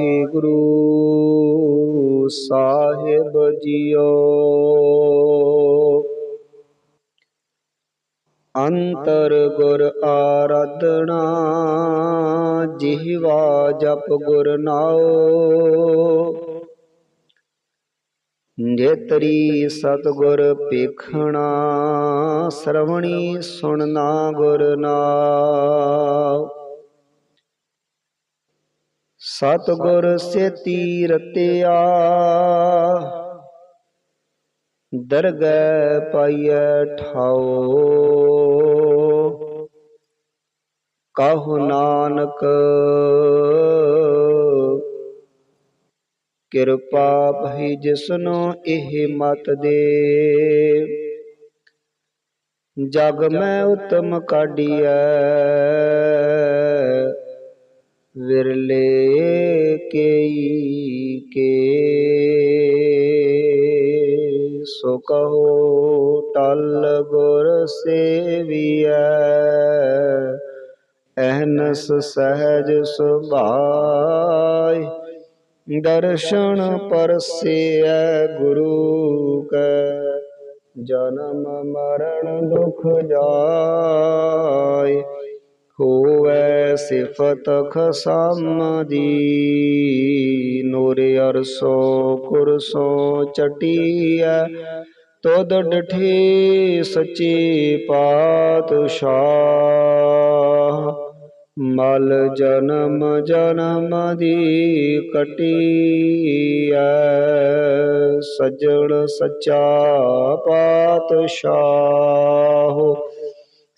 Waheguru Sahib JIO. ਅੰਤਰ ਗੁਰ ਆਰਾਧਨਾ, ਜਿਹਵਾ ਜਪ ਗੁਰ ਨਾਉ। ਜੇਤਰੀ ਸਤਗੁਰ ਪੇਖਣਾ ਸਰਵਣੀ ਸੁਣਨਾ ਗੁਰ ਨਾਮ ਸਤਗੁਰ ਸੇਤੀ ਰਤਿਆ। ਦਰਗਹਿ ਪਾਈਐ ਠਾਓ ਕਹੋ ਨਾਨਕ, ਕਿਰਪਾ ਭਈ ਜਿਸਨੋ ਇਹ ਮਤ ਦੇ। ਜਗ ਮੈਂ ਉਤਮ ਕਾਢੀਐ ਵਿਰਲੇ ਕੇਈ ਕੇ। ਸੋ ਕਹੋ, ਟਲ ਗੁਰ ਸੇਵੀਐ, ਅਹਨਸ ਸਹਿਜ ਸੁਭਾਈ ਦਰਸ਼ਨ ਪਰਸੇਐ ਗੁਰੂ ਕੈ, ਜਨਮ ਮਰਨ ਦੁਖ ਜਾਏ ਹੋਵੈ ਸਿਫਤ ਖਸਮ ਦੀ ਨੂਰ ਅਰਸੋ ਕੁਰਸੋ ਚਟੀਐ। ਤੋਦ ਡਠੇ ਸੱਚੇ ਪਾਤਸ਼ਾਹ। ਮਲ ਜਨਮ ਜਨਮ ਦੀ ਕਟੀਐ। ਸਜਣ ਸੱਚਾ ਪਾਤਸ਼ਾਹ।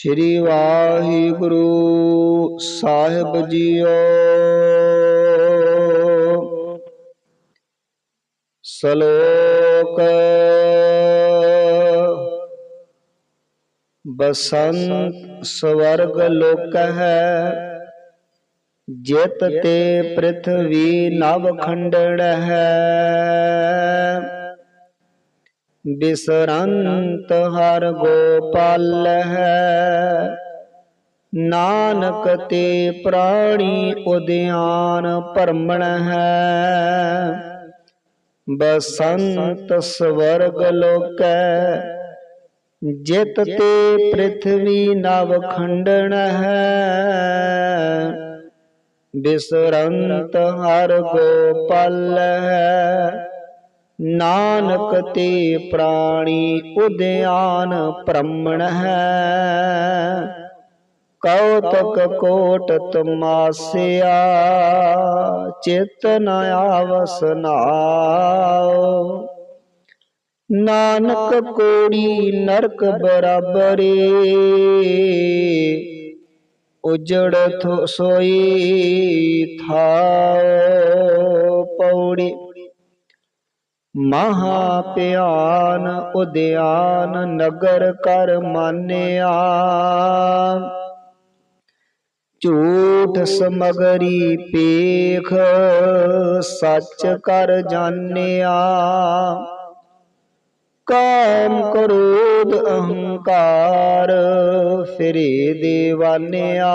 ਸ਼੍ਰੀ ਵਾਹਿਗੁਰੂ ਸਾਹਿਬ ਜੀਓ। ਸਲੋਕ ਬਸੰਤ ਸਵਰਗ ਲੋਕ ਹੈ ਜਿਤ ਤੇ ਪ੍ਰithvi ਨਵ ਖੰਡੜ ਹੈ। ਬਿਸਰੰਤ ਹਰ ਗੋਪਾਲ ਹੈ। ਨਾਨਕ ਤੇ ਪ੍ਰਾਣੀ ਉਦਿਆਨ ਭਰਮਣ ਹੈ। ਬਸੰਤ ਸਵਰਗ ਲੋਕੈ, ਜਿਤ ਤੇ ਪ੍ਰithvi ਨਵ ਖੰਡਣ ਹੈ। ਬਿਸਰੰਤ ਹਰ ਗੋਪਾਲ ਹੈ। ਨਾਨਕ ਤੇ ਪ੍ਰਾਣੀ ਉਦਿਆਨ ਭ੍ਰਮਣ ਹੈ। ਕੌਤਕ ਕੋਟ ਤਮਾਸਿਆ ਚੇਤਨ ਆਵਸ ਨਾਉ। ਨਾਨਕ ਕੋੜੀ ਨਰਕ ਬਰਾਬਰੇ, ਉਜੜ ਸੋਈ ਥਾਉ। ਪੌੜੀ ਮਹਾ ਪਿਆਨ ਉਦਿਆਨ ਨਗਰ ਕਰ ਮਾਨਿਆ। ਝੂਠ ਸਮਗਰੀ ਪੇਖ ਸੱਚ ਕਰ ਜਾਣਿਆ। ਕਾਮ ਕਰੋਧ ਅਹੰਕਾਰ ਫਿਰੇ ਦੇਵਾਨਿਆ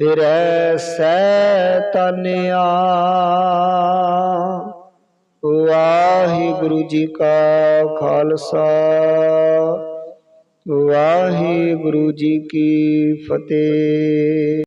ਦੇਵ ਫਿਰੈ ਸੈਤਾਨਿਆ ਵਾਹਿਗੁਰੂ ਜੀ ਕਾ ਖਾਲਸਾ ਵਾਹਿਗੁਰੂ ਜੀ ਕੀ ਫਤਿਹ।